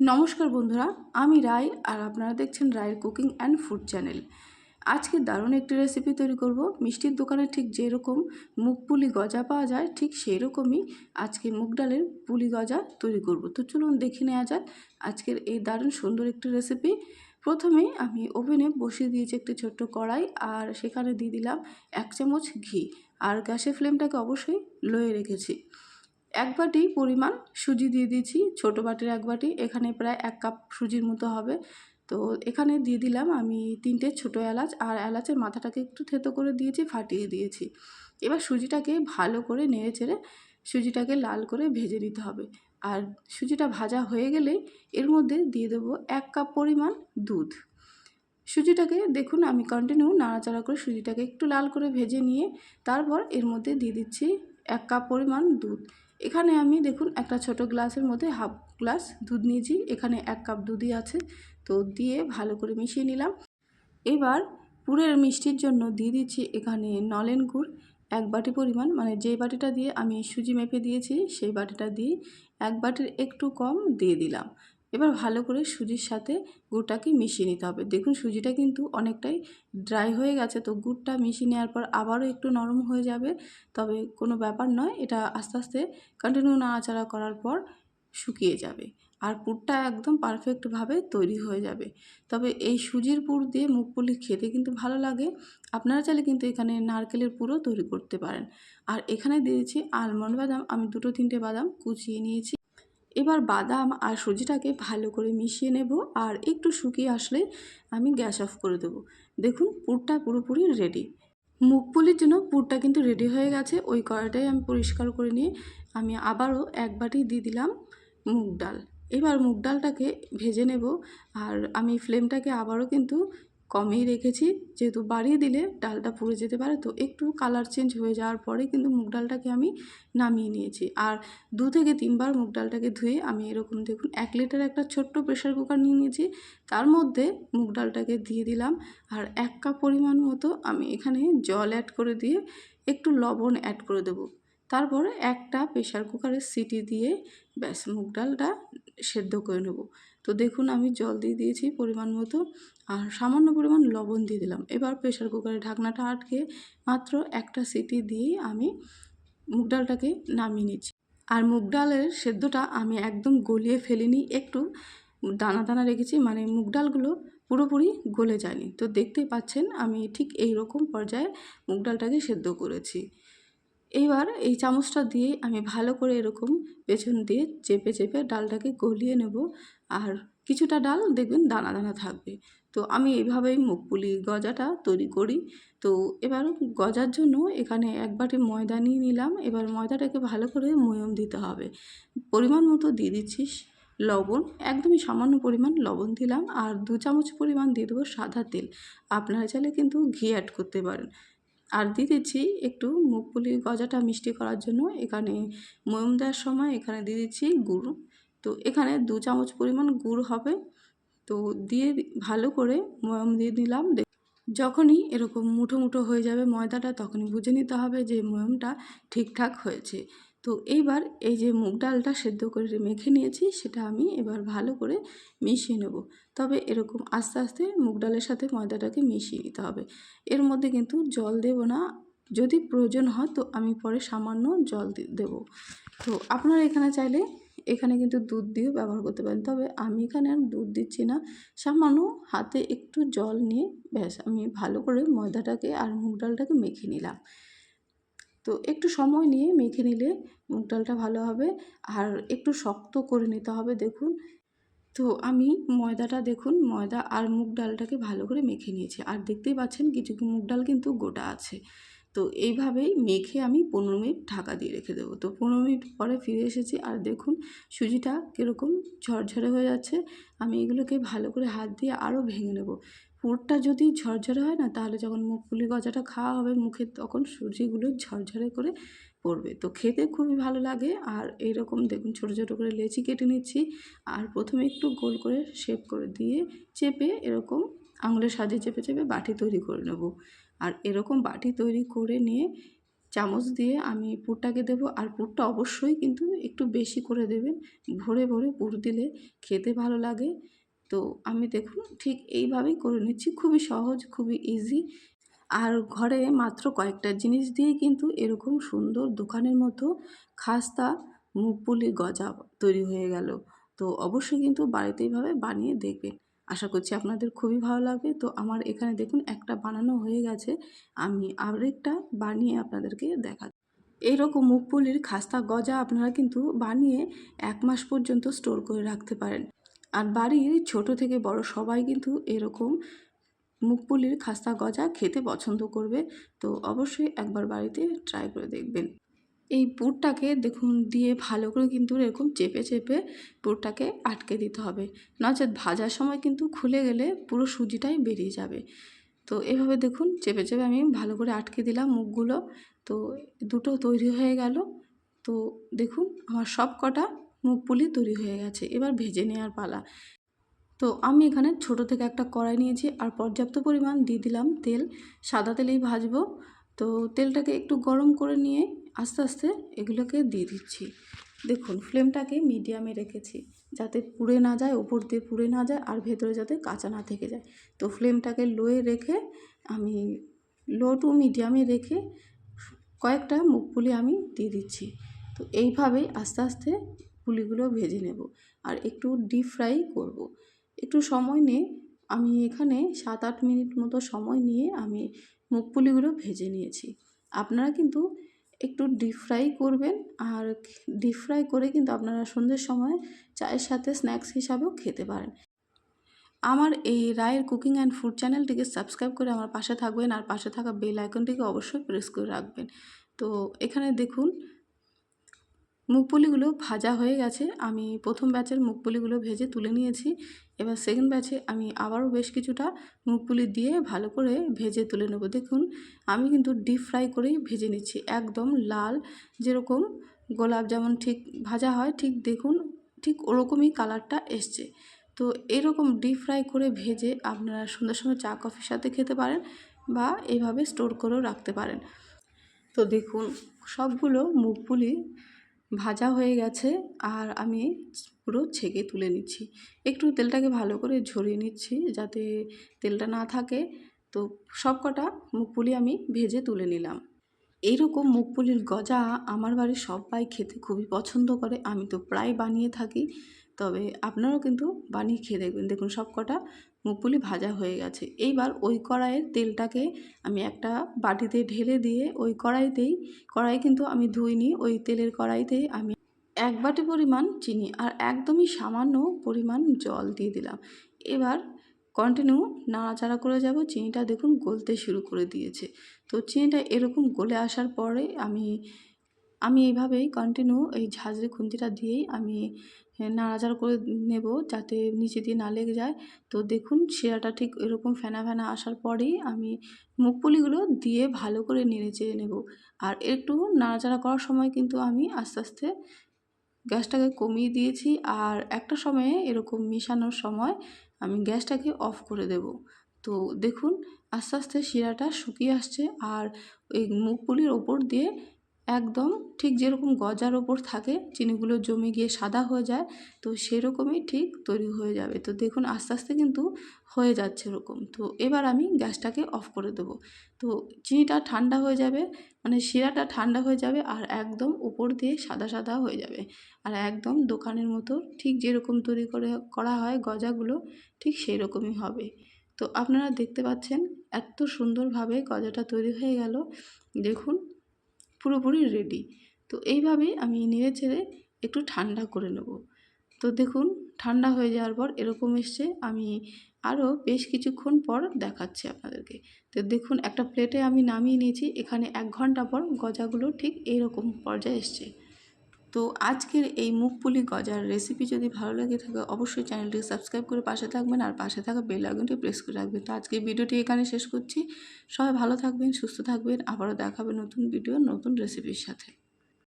নমস্কার বন্ধুরা, আমি রায় আর আপনারা দেখছেন রায়ের কুকিং অ্যান্ড ফুড চ্যানেল। আজকে দারুণ একটি রেসিপি তৈরি করব। মিষ্টির দোকানে ঠিক যেরকম মুগ পুলি গজা পাওয়া যায়, ঠিক সেই রকমই আজকে মুগ ডালের পুলি গজা তৈরি করব। তো চলুন দেখে নেওয়া যাক আজকের এই দারুণ সুন্দর একটি রেসিপি প্রথমেই আমি ওভেনে বসিয়ে দিয়েছি একটি ছোট্ট কড়াই আর সেখানে দিয়ে দিলাম এক চামচ ঘি। আর গ্যাসের ফ্লেমটাকে অবশ্যই লয়ে রেখেছি। এক বাটি পরিমাণ সুজি দিয়ে দিয়েছি, ছোটো বাটির এক বাটি, এখানে প্রায় এক কাপ সুজির মতো হবে। তো এখানে দিয়ে দিলাম আমি তিনটে ছোটো এলাচ, আর এলাচের মাথাটাকে একটু থেতো করে দিয়েছি, ফাটিয়ে দিয়েছি। এবার সুজিটাকে ভালো করে নেড়ে চেড়ে সুজিটাকে লাল করে ভেজে নিতে হবে। আর সুজিটা ভাজা হয়ে গেলে এর মধ্যে দিয়ে দেবো এক কাপ পরিমাণ দুধ। সুজিটাকে দেখুন আমি কন্টিনিউ নাড়াচাড়া করে সুজিটাকে একটু লাল করে ভেজে নিয়ে তারপর এর মধ্যে দিয়ে দিচ্ছি এক কাপ পরিমাণ দুধ। এখানে আমি দেখুন একটা ছোট গ্লাসের মধ্যে হাফ গ্লাস দুধ নিয়েছি। এখানে এক কাপ দুধই আছে। তো দিয়ে ভালো করে মিশিয়ে নিলাম। এবার পুরের মিষ্টির জন্য দিয়ে দিচ্ছি এখানে নলেন গুড়। এক বাটি পরিমাণ মানে যে বাটিটা দিয়ে আমি সুজি মেপে দিয়েছি, সেই বাটিটা দিয়ে এক বাটির একটু কম দিয়ে দিলাম। এবার ভালো করে সুজির সাথে গুড়টাকে মিশিয়ে নিতে হবে। দেখুন, সুজিটা কিন্তু অনেকটাই ড্রাই হয়ে গেছে, তো গুড়টা মিশিয়ে নেওয়ার পর আবারও একটু নরম হয়ে যাবে। তবে কোনো ব্যাপার নয়, এটা আস্তে আস্তে কন্টিনিউ নাড়াচাড়া করার পর শুকিয়ে যাবে আর পুরটা একদম পারফেক্টভাবে তৈরি হয়ে যাবে। তবে এই সুজির পুর দিয়ে মুগপুলি খেতে কিন্তু ভালো লাগে। আপনারা চাইলে কিন্তু এখানে নারকেলের পুরও তৈরি করতে পারেন। আর এখানে দিয়েছি আলমন্ড বাদাম, আমি দুটো তিনটে বাদাম কুচিয়ে নিয়েছি। এবার বাদাম আর সুজিটাকে ভালো করে মিশিয়ে নেব আর একটু শুকিয়ে আসলে আমি গ্যাস অফ করে দেবো। দেখুন, পুরটা পুরোপুরি রেডি মুগ পুলির জন্য পুরটা কিন্তু রেডি হয়ে গেছে। ওই কড়াটাই আমি পরিষ্কার করে নিয়ে আমি আবারও এক বাটি দিয়ে দিলাম মুগ ডাল। এবার মুগ ডালটাকে ভেজে নেব আর আমি ফ্লেমটাকে আবারও কিন্তু কমেই রেখেছি। যেহেতু বাড়িয়ে দিলে ডালটা পুড়ে যেতে পারে, তো একটু কালার চেঞ্জ হয়ে যাওয়ার পরে কিন্তু মুগ ডালটাকে আমি নামিয়ে নিয়েছি। আর দু থেকে তিনবার মুগ ডালটাকে ধুয়ে আমি এরকম দেখুন এক লিটার একটা ছোট্ট প্রেশার কুকার নিয়ে নিয়েছি। তার মধ্যে মুগ ডালটাকে দিয়ে দিলাম। আর এক কাপ পরিমাণ মতো আমি এখানে জল অ্যাড করে দিয়ে একটু লবণ অ্যাড করে দেবো। তারপরে একটা প্রেশার কুকারের সিটি দিয়ে ব্যাস মুগ ডালটা সেদ্ধ করে নেব। তো দেখুন আমি জল দিয়ে দিয়েছি পরিমাণ মতো আর সামান্য পরিমাণ লবণ দিয়ে দিলাম। এবার প্রেশার কুকারের ঢাকনাটা আটকে মাত্র একটা সিটি দিয়ে আমি মুগ ডালটাকে নামিয়ে নিচ্ছি। আর মুগ ডালের সেদ্ধটা আমি একদম গলিয়ে ফেলিনি, একটু দানা দানা রেখেছি মানে মুগ ডালগুলো পুরোপুরি গলে যায়নি। তো দেখতেই পাচ্ছেন আমি ঠিক এই রকম পর্যায়ে মুগ ডালটাকে সেদ্ধ করেছি। এইবার এই চামচটা দিয়ে আমি ভালো করে এরকম পেছন দিয়ে চেপে চেপে ডালটাকে গলিয়ে নেব। আর কিছুটা ডাল দেখবেন দানা দানা থাকবে। তো আমি এইভাবেই মুগপুলি গজাটা তৈরি করি। তো এবার গজার জন্য এখানে এক বাটি ময়দা নিয়ে নিলাম। এবার ময়দাটাকে ভালো করে ময়ম দিতে হবে। পরিমাণ মতো দিয়ে দিচ্ছিস লবণ। একদমই সামান্য পরিমাণ লবণ দিলাম। আর দু চামচ পরিমাণ দিয়ে দেবো সাদা তেল। আপনারা চাইলে কিন্তু ঘি অ্যাড করতে পারেন। আর দিয়ে দিচ্ছি একটু মুগপুলি গজাটা মিষ্টি করার জন্য। এখানে ময়ম দেওয়ার সময় এখানে দিয়ে দিচ্ছি গুড়। তো এখানে দু চামচ পরিমাণ গুড় হবে। তো দিয়ে ভালো করে ময়ম দিয়ে দিলাম। যখনই এরকম মুঠো মুঠো হয়ে যাবে ময়দাটা, তখনই বুঝে নিতে হবে যে ময়মটা ঠিকঠাক হয়েছে। তো এইবার এই যে মুগ ডালটা সেদ্ধ করে মেখে নিয়েছি, সেটা আমি এবার ভালো করে মিশিয়ে নেব। তবে এরকম আস্তে আস্তে মুগ ডালের সাথে ময়দাটাকে মিশিয়ে নিতে হবে। এর মধ্যে কিন্তু জল দেব না। যদি প্রয়োজন হয় তো আমি পরে সামান্য জল দেব। তো আপনারা এখানে চাইলে এখানে কিন্তু দুধ দিয়েও ব্যবহার করতে পারেন। তবে আমি এখানে আর দুধ দিচ্ছি না। সামান্য হাতে একটু জল নিয়ে ব্যাস আমি ভালো করে ময়দাটাকে আর মুগ ডালটাকে মেখে নিলাম। তো একটু সময় নিয়ে মেখে নিলে মুগ ডালটা ভালো হবে আর একটু শক্ত করে নিতে হবে দেখুন। তো আমি ময়দাটা দেখুন, ময়দা আর মুগ ডালটাকে ভালো করে মেখে নিয়েছি। আর দেখতেই পাচ্ছেন কিছু মুগ ডাল কিন্তু গোটা আছে। তো এইভাবেই মেখে আমি পনেরো মিনিট ঢাকা দিয়ে রেখে দেবো। তো পনেরো মিনিট পরে ফিরে এসেছি আর দেখুন সুজিটা কীরকম ঝরঝরে হয়ে যাচ্ছে। আমি এগুলোকে ভালো করে হাত দিয়ে আরও ভেঙে নেব। পুরটা যদি ঝরঝরে হয় না, তাহলে যখন মুখপুলি গজাটা খাওয়া হবে, মুখে তখন সুজিগুলো ঝরঝরে করে পড়বে। তো খেতে খুবই ভালো লাগে। আর এরকম দেখুন, ছোটো ছোটো করে লেচি কেটে নিচ্ছি। আর প্রথমে একটু গোল করে শেপ করে দিয়ে চেপে এরকম আঙুলের সাজে চেপে চেপে বাটি তৈরি করে নেব। আর এরকম বাটি তৈরি করে নিয়ে চামচ দিয়ে আমি পুরটাকে দেবো। আর পুরটা অবশ্যই কিন্তু একটু বেশি করে দেবেন। ভরে ভরে পুর দিলে খেতে ভালো লাগে। তো আমি দেখুন ঠিক এইভাবেই করে নিচ্ছি। খুবই সহজ, খুবই ইজি আর ঘরে মাত্র কয়েকটা জিনিস দিয়েই কিন্তু এরকম সুন্দর দোকানের মতো খাস্তা মুখপুলি গজা তৈরি হয়ে গেল। তো অবশ্যই কিন্তু বাড়িতে এইভাবে বানিয়ে দেখবেন। আশা করছি আপনাদের খুবই ভালো লাগবে। তো আমার এখানে দেখুন একটা বানানো হয়ে গেছে। আমি আরেকটা বানিয়ে আপনাদেরকে দেখা এইরকম মুখপুলির খাস্তা, গজা আপনারা কিন্তু বানিয়ে এক মাস পর্যন্ত স্টোর করে রাখতে পারেন। আর বাড়ির ছোট থেকে বড় সবাই কিন্তু এরকম মুখপুলির খাস্তা গজা খেতে পছন্দ করবে। তো অবশ্যই একবার বাড়িতে ট্রাই করে দেখবেন। এই পুরটাকে দেখুন, দিয়ে ভালো করে কিন্তু এরকম চেপে চেপে পুরটাকে আটকে দিতে হবে। নচেত ভাজার সময় কিন্তু খুলে গেলে পুরো সুজিটাই বেরিয়ে যাবে। তো এভাবে দেখুন, চেপে চেপে আমি ভালো করে আটকে দিলাম মুখগুলো তো দুটো তৈরি হয়ে গেল। তো দেখুন, আমার সব কটা মুখ পুলি তৈরি হয়ে গেছে। এবার ভেজে নেওয়ার পালা। তো আমি এখানে ছোট থেকে একটা কড়াই নিয়েছি আর পর্যাপ্ত পরিমাণ দিয়ে দিলাম তেল। সাদা তেলেই ভাজবো। তো তেলটাকে একটু গরম করে নিয়ে আস্তে আস্তে এগুলোকে দিয়ে দিচ্ছি। দেখুন, ফ্লেমটাকে মিডিয়ামে রেখেছি যাতে পুড়ে না যায়, ওপর দিয়ে পুড়ে না যায় আর ভেতরে যাতে কাঁচা না থেকে যায়। তো ফ্লেমটাকে লোয়ে রেখে আমি লো টু মিডিয়ামে রেখে কয়েকটা মুখ পুলি আমি দিয়ে দিচ্ছি। তো এইভাবেই আস্তে আস্তে পুলিগুলো ভেজে নেব আর একটু ডিপ ফ্রাই করব। একটু সময় নিয়ে আমি এখানে সাত আট মিনিট মতো সময় নিয়ে আমি মুখ পুলিগুলো ভেজে নিয়েছি। আপনারা কিন্তু একটু ডিপ ফ্রাই করবেন আর ডিপ ফ্রাই করে কিন্তু আপনারা সন্ধ্যের সময় চায়ের সাথে স্ন্যাক্স হিসাবেও খেতে পারেন। আমার এই রায়ের কুকিং অ্যান্ড ফুড চ্যানেলটিকে সাবস্ক্রাইব করে আমার পাশে থাকবেন আর পাশে থাকা বেল আইকনটিকে অবশ্যই প্রেস করে রাখবেন। তো এখানে দেখুন মুগপুলিগুলো ভাজা হয়ে গেছে। আমি প্রথম ব্যাচের মুগপুলিগুলো ভেজে তুলে নিয়েছি। এবার সেকেন্ড ব্যাচে আমি আবারও বেশ কিছুটা মুগপুলি দিয়ে ভালো করে ভেজে তুলে নেব। দেখুন, আমি কিন্তু ডিপ ফ্রাই করেই ভেজে নিচ্ছি। একদম লাল, যেরকম গোলাপ যেমন ঠিক ভাজা হয়, ঠিক দেখুন, ঠিক ওরকমই কালারটা এসছে। তো এরকম ডিপ ফ্রাই করে ভেজে আপনারা সুন্দর সুন্দর চা, কফির সাথে খেতে পারেন বা এইভাবে স্টোর করেও রাখতে পারেন। তো দেখুন, সবগুলো মুগপুলি ভাজা হয়ে গেছে আর আমি পুরো ছেঁকে তুলে নিচ্ছি। একটু তেলটাকে ভালো করে ঝরিয়ে নিচ্ছি যাতে তেলটা না থাকে। তো সব কটা মুখপুলি আমি ভেজে তুলে নিলাম। এইরকম মুখপুলির গজা আমার বাড়ির সবাই খেতে খুবই পছন্দ করে। আমি তো প্রায় বানিয়ে থাকি। তবে আপনারাও কিন্তু বানিয়ে খেয়ে দেখবেন। দেখুন সব কটা মুখপুলি ভাজা হয়ে গেছে। এইবার ওই কড়াইয়ের তেলটাকে আমি একটা বাটিতে ঢেলে দিয়ে ওই কড়াইতেই, কড়াই কিন্তু আমি ধুইনি, ওই তেলের কড়াইতেই আমি এক বাটি পরিমাণ চিনি আর একদমই সামান্য পরিমাণ জল দিয়ে দিলাম। এবার কন্টিনিউ নাড়াচাড়া করে যাব। চিনিটা দেখুন গলতে শুরু করে দিয়েছে। তো চিনিটা এরকম গলে আসার পরে আমি আমি এইভাবেই কন্টিনিউ এই ঝাঁঝরি খুন্তিটা দিয়েই আমি নাড়াচাড়া করে নেব যাতে নিচে দিয়ে না লেগে যায়। তো দেখুন, শিরাটা ঠিক এরকম ফেনা ফেনা আসার পরেই আমি মুখপুলিগুলো দিয়ে ভালো করে নেড়ে চেড়ে নেব। আর একটু নাড়াচাড়া করার সময় কিন্তু আমি আস্তে আস্তে গ্যাসটাকে কমিয়ে দিয়েছি আর একটা সময়ে এরকম মেশানোর সময় আমি গ্যাসটাকে অফ করে দেব। তো দেখুন, আস্তে আস্তে শিরাটা শুকিয়ে আসছে আর ওই মুখপুলির ওপর দিয়ে একদম ঠিক যেরকম গজার ওপর থাকে, চিনিগুলো জমে গিয়ে সাদা হয়ে যায়, তো সেরকমই ঠিক তৈরি হয়ে যাবে। তো দেখুন আস্তে আস্তে কিন্তু হয়ে যাচ্ছে এরকম। তো এবার আমি গ্যাসটাকে অফ করে দেবো। তো চিনিটা ঠান্ডা হয়ে যাবে মানে শিরাটা ঠান্ডা হয়ে যাবে আর একদম উপর দিয়ে সাদা সাদা হয়ে যাবে। আর একদম দোকানের মতো ঠিক যেরকম তৈরি করে, করা হয় গজাগুলো, ঠিক সেই রকমই হবে। তো আপনারা দেখতে পাচ্ছেন এত সুন্দরভাবে গজাটা তৈরি হয়ে গেল। দেখুন পুরোপুরি রেডি তো এইভাবেই আমি নেড়ে ছেড়ে একটু ঠান্ডা করে নেব। তো দেখুন, ঠান্ডা হয়ে যাওয়ার পর এরকম এসছে, আমি আরও বেশ কিছুক্ষণ পর দেখাচ্ছি আপনাদেরকে। তো দেখুন, একটা প্লেটে আমি নামিয়ে নিয়েছি, এখানে এক ঘণ্টা পর গজাগুলো ঠিক এইরকম পর্যায়ে এসছে। তো আজকের এই মুখপুলি গজার রেসিপি যদি ভালো লাগে থাকে, অবশ্যই চ্যানেলটি সাবস্ক্রাইব করে পাশে থাকবেন আর পাশে থাকা বেল আইকনটি প্রেস করে রাখবেন। তো আজকে ভিডিওটি এখানে শেষ করছি। সবাই ভালো থাকবেন, সুস্থ থাকবেন। আবারও দেখাবে নতুন ভিডিও নতুন রেসিপির সাথে।